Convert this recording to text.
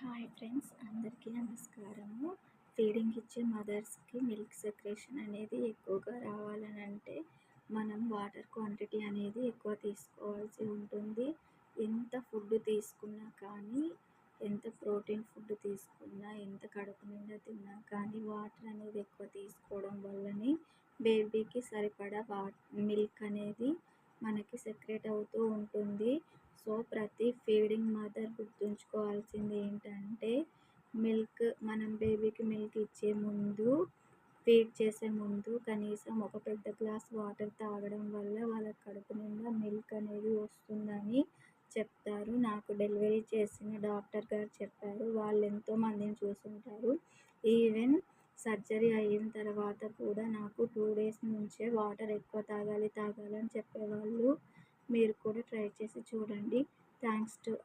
Hi friends అందరికీ నమస్కారము. Feeding ఇచ్చే మదర్స్కి మిల్క్ సెక్రేషన్ అనేది ఎక్కువగా రావాలని అంటే మనం వాటర్ క్వాంటిటీ అనేది ఎక్కువ తీసుకోవాల్సి ఉంటుంది. ఎంత ఫుడ్ తీసుకున్నా కానీ ఎంత ప్రోటీన్ ఫుడ్ తీసుకున్నా ఎంత కడుపు నిండా తిన్నా కానీ వాటర్ అనేది ఎక్కువ తీసుకోవడం వల్లనే బేబీకి సరిపడా వా మిల్క్ అనేది మనకి సెక్రేట్ అవుతూ ఉంటుంది. సో ప్రతి ఫీడింగ్ మదర్ గుర్తుంచుకోవాల్సింది ఏంటంటే మిల్క్ మనం బేబీకి మిల్క్ ఇచ్చే ముందు ఫీడ్ చేసే ముందు కనీసం ఒక పెద్ద గ్లాస్ వాటర్ తాగడం వల్ల వాళ్ళ కడుపు నిండా మిల్క్ అనేది వస్తుందని చెప్తారు. నాకు డెలివరీ చేసిన డాక్టర్ గారు చెప్పారు. వాళ్ళు ఎంతో మందిని చూసుంటారు. ఈవెన్ సర్జరీ అయిన తర్వాత కూడా నాకు టూ డేస్ నుంచే వాటర్ ఎక్కువ తాగాలి తాగాలి అని చెప్పేవాళ్ళు ట్రై చేసి చూడండి. Thanks to